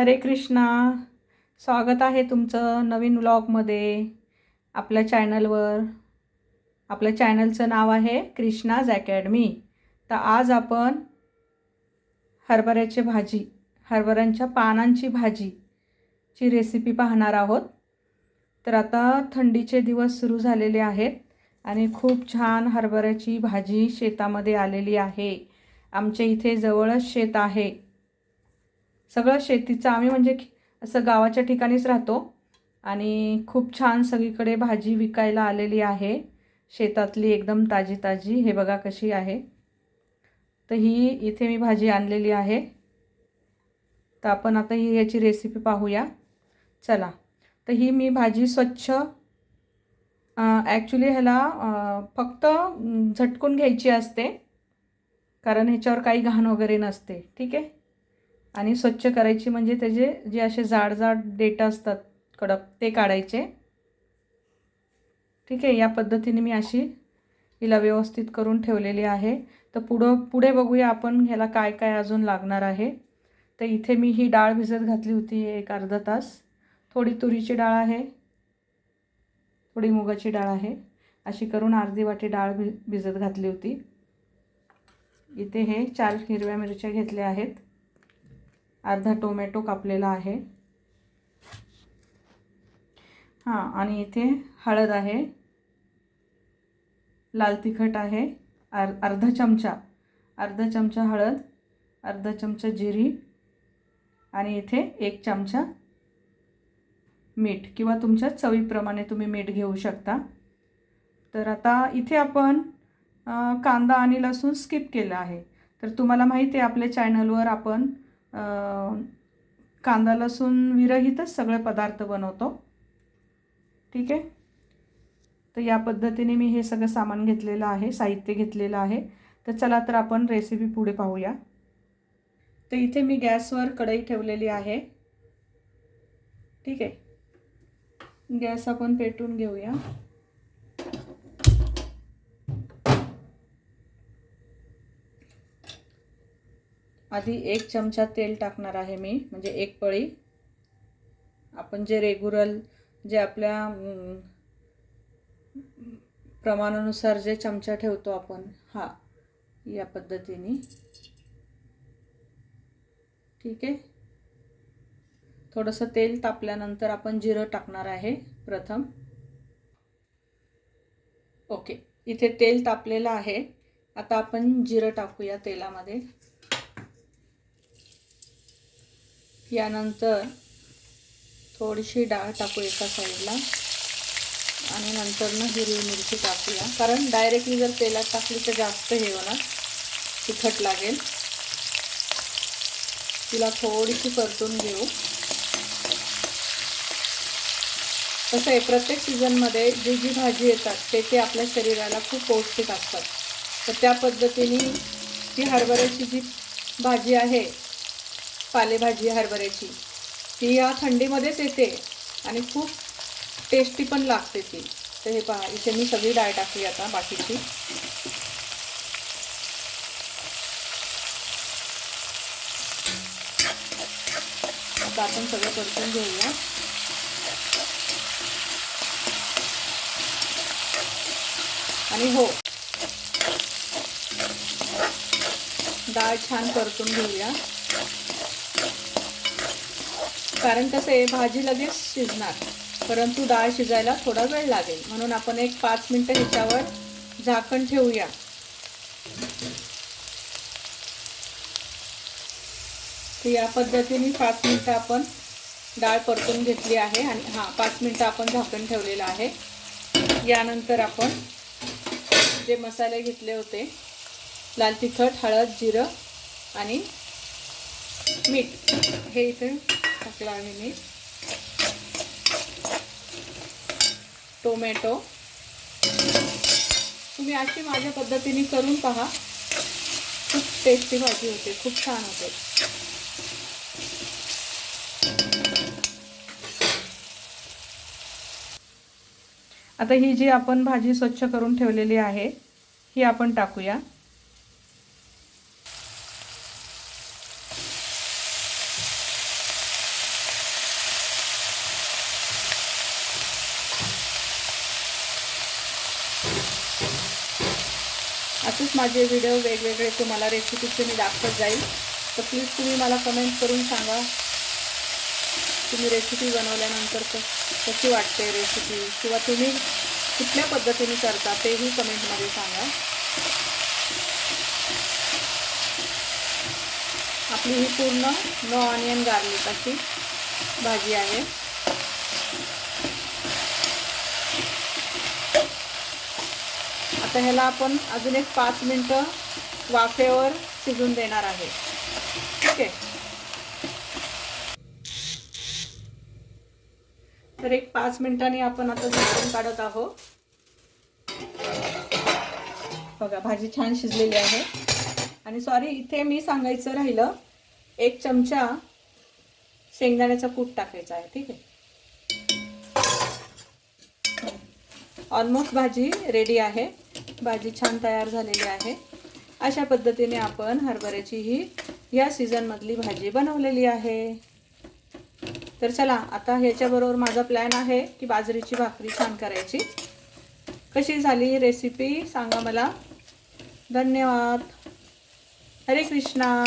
हरे कृष्णा. स्वागत आहे तुमचं नवीन व्लॉगमध्ये आपल्या चॅनलवर. आपल्या चॅनलचं नाव आहे कृष्णाज अकॅडमी. तर आज आपण हरभऱ्याची भाजी हरभऱ्यांच्या पानांची भाजीची रेसिपी पाहणार आहोत. तर आता थंडीचे दिवस सुरू झालेले आहेत आणि खूप छान हरभऱ्याची भाजी शेतामध्ये आलेली आहे. आमच्या इथे जवळच शेत आहे. सगळं शेतीचं आम्ही म्हणजे असं गावाच्या ठिकाणीच राहतो. आणि खूप छान सगळीकडे भाजी विकायला आलेली आहे. शेतातली एकदम ताजी ताजी हे बघा कशी आहे. तर ही इथे मी भाजी आणलेली आहे. तर आपण आता ही याची रेसिपी पाहूया. चला. तर ही मी भाजी स्वच्छ ॲक्च्युली ह्याला फक्त झटकून घ्यायची असते. कारण ह्याच्यावर काही घाण वगैरे नसते. ठीक आहे? आणि स्वच्छ करायची म्हणजे त्याचे जे असे जाड जाड डेटा असतात कडक ते काढायचे. ठीक आहे या पद्धतीने मी अशी हिला व्यवस्थित करून ठेवलेली आहे. तर पुढं पुढे बघूया आपण ह्याला काय काय अजून लागणार आहे. तर इथे मी ही डाळ भिजत घातली होती एक अर्धा तास. थोडी तुरीची डाळ आहे. थोडी मुगाची डाळ आहे. अशी करून अर्धी वाटी डाळ भि भिजत घातली होती. इथे हे चार हिरव्या मिरच्या घेतल्या आहेत. अर्धा टोमॅटो कापलेला आहे. हां आणि इथे हळद आहे. लाल तिखट आहे. अर अर्धा चमचा अर्धा चमचा हळद अर्धा चमचा जिरी आणि इथे एक चमचा मीठ किंवा तुमच्या चवीप्रमाणे तुम्ही मीठ घेऊ शकता. तर आता इथे आपण कांदा आणि लसूण स्किप केलं आहे. तर तुम्हाला माहिती आहे आपल्या चॅनलवर आपण कांदा लसूण विरहितच सगळे पदार्थ बनवतो. ठीक आहे? तर या पद्धतीने मी हे सगळं सामान घेतलेलं आहे साहित्य घेतलेलं आहे. तर चला तर आपण रेसिपी पुढे पाहूया. तर इथे मी गॅसवर कढई ठेवलेली आहे. ठीक आहे? गॅस आपण पेटून घेऊया. आधी एक चमचा तेल टाकणार आहे मी म्हणजे एक पळी. आपण जे रेग्युलर जे आपल्या प्रमाणानुसार जे चमचा ठेवतो आपण हा या पद्धतीने. ठीक आहे? थोडंसं तेल तापल्यानंतर आपण जिरं टाकणार आहे प्रथम. ओके इथे तेल तापलेलं आहे. आता आपण जिरं टाकूया तेलामध्ये. यानंतर थोडीशी डाळ टाकू एका साईडला आणि नंतरनं हिरवी मिरची टाकूया. कारण डायरेक्टली जर तेलात टाकली तर जास्त हे होणार तिखट लागेल. तिला थोडीशी परतून घेऊ. तसं आहे प्रत्येक सीझनमध्ये जी जी भाजी येतात ते ते आपल्या शरीराला खूप पौष्टिक असतात. तर त्या पद्धतीने ती हरभऱ्याची जी भाजी आहे पालेभाजी हरभऱ्याची. ती या थंडीमध्येच येते आणि खूप टेस्टी पण लागते ती. तर हे पहा इथे मी सगळी डाळ टाकली आता बाकीची. आता आपण सगळं परतून घेऊया. आणि हो. डाळ छान परतून घेऊया. कारण कसं आहे भाजी लगेच शिजणार. परंतु डाळ शिजायला थोडा वेळ लागेल. म्हणून आपण एक पाच मिनटं ह्याच्यावर झाकण ठेवूया. तर या पद्धतीने पाच मिनटं आपण डाळ परतून घेतली आहे आणि हां पाच मिनटं आपण झाकण ठेवलेलं आहे. यानंतर आपण जे मसाले घेतले होते लाल तिखट हळद जिरं आणि मीठ हे इथे टाकला आहे मी. टोमॅटो. तुम्ही अशी माझ्या पद्धतीने करून पहा. खूप टेस्टी भाजी होते खूप छान होते. आता ही जी आपण भाजी स्वच्छ करून ठेवलेली आहे ही आपण टाकूया. असेच माझे व्हिडिओ वेगवेगळे तुम्हाला रेसिपीचे मी दाखवत जाईल. तर प्लीज तुम्ही मला कमेंट करून सांगा. तुम्ही रेसिपी बनवल्यानंतर क कशी वाटते रेसिपी किंवा तुम्ही कुठल्या पद्धतीने करता तेही कमेंटमध्ये सांगा. आपली ही पूर्ण नो ऑनियन गार्लिक अशी भाजी आहे. आता ह्याला आपण अजून एक पाच मिनटं वाफेवर शिजून देणार आहे. ठीक आहे तर एक पाच मिनिटांनी आपण आता झाकून काढत आहोत. बघा भाजी छान शिजलेली आहे. आणि सॉरी इथे मी सांगायचं राहिलं एक चमचा शेंगदाण्याचा कूट टाकायचा आहे ठीक आहे? ऑलमोस्ट भाजी रेडी आहे. भाजी छान तयार झालेली आहे. अशा पद्धतीने आपण हरभऱ्याची ही या सीझनमधली भाजी बनवलेली आहे. तर चला आता ह्याच्याबरोबर माझा प्लॅन आहे की बाजरीची भाकरी छान करायची. कशी झाली रेसिपी सांगा मला. धन्यवाद. हरे कृष्णा.